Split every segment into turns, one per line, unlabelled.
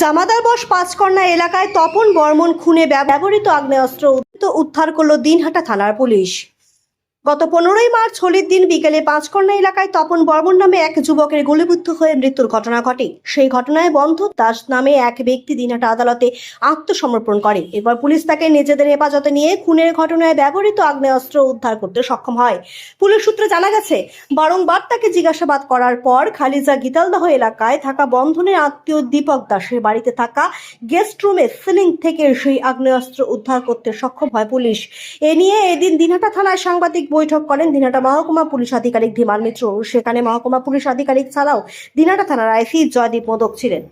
জামাদার বস পাঁচকন্যা এলাকায় তপন বর্মন খুনে ব্যব- ব্যবহৃত আগ্নেয়াস্ত্র উদ্ধার করল দিনহাটা থানার পুলিশ। গত পনেরোই মার্চ হোলির দিন বিকেলে পাঁচকন্যা এলাকায় তপন বর্মন নামে এক যুবকের গুলিবিদ্ধ হয়ে মৃত্যুর ঘটনা ঘটে। সেই ঘটনায় বন্ধ দাস নামে এক ব্যক্তি দিনহাটা আদালতে আত্মসমর্পণ করে। এরপর পুলিশ তাকে নিজেদের হেফাজতে নিয়ে খুনের ঘটনায় ব্যবহৃত আগ্নেয়াস্ত্র উদ্ধার করতে সক্ষম হয়। পুলিশ সূত্রে জানা গেছে, বারংবার তাকে জিজ্ঞাসাবাদ করার পর খালিজা গীতালদাহ এলাকায় থাকা বন্ধনের আত্মীয় দীপক দাসের বাড়িতে থাকা গেস্ট রুমে সিলিং থেকে সেই আগ্নেয়াস্ত্র উদ্ধার করতে সক্ষম হয় পুলিশ। এ নিয়ে এদিন দিনহাটা থানায় সাংবাদিক বৈঠক করেন দিনাটা মহকুমা পুলিশ আধিকারিক ধীমান মিত্র। সেখানে মহকুমা পুলিশ আধিকারিক ছাড়াও দিনাটা থানার আইসি জয়দীপ মোদক ছিলেন।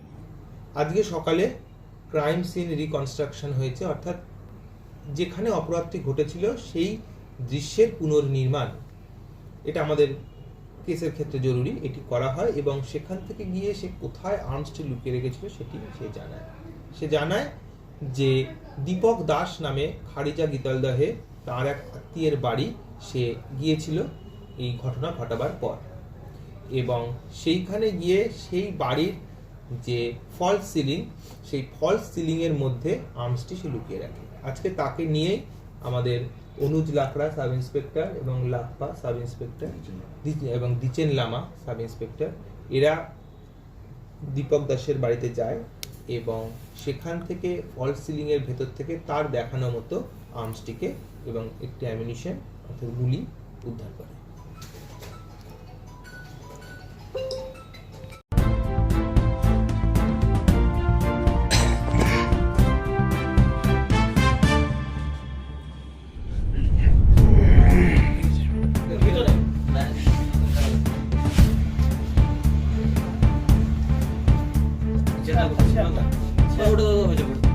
আজকে সকালে ক্রাইম সিন রিকনস্ট্রাকশন হয়েছে, অর্থাৎ যেখানে অপরাধটি ঘটেছিল সেই দৃশ্যের পুনর্নির্মাণ। এটা আমাদের কেসের ক্ষেত্রে জরুরি, এটি করা হয় এবং সেখান থেকে গিয়ে সে কোথায় আর্মসটি লুকিয়ে রেখেছিল সেটি সে জানায়। সে জানায় যে দীপক দাস নামে খারিজা গীতালদহে তার এক আত্মীয়ের বাড়ি সে গিয়েছিল, এই ঘটনা ঘটাবার পর। এবং সেইখানে গিয়ে সেই বাড়ির যে ফলস সিলিং, সেই ফলস সিলিংয়ের মধ্যে আর্মসটি সে লুকিয়ে রাখে। আজকে তাকে নিয়েই আমাদের অনুজ লাকড়া সাব ইন্সপেক্টর এবং লাকপা সাব ইন্সপেক্টর এবং দিচেন লামা সাব ইন্সপেক্টর, এরা দীপক দাসের বাড়িতে যায় এবং সেখান থেকে ফলস সিলিংয়ের ভেতর থেকে তার দেখানো মতো আর্মসটিকে এবং একটি অ্যামিনিশন অর্থাৎ গুলি উদ্ধার করে।
যেটা ওটা হয়ে যাবে।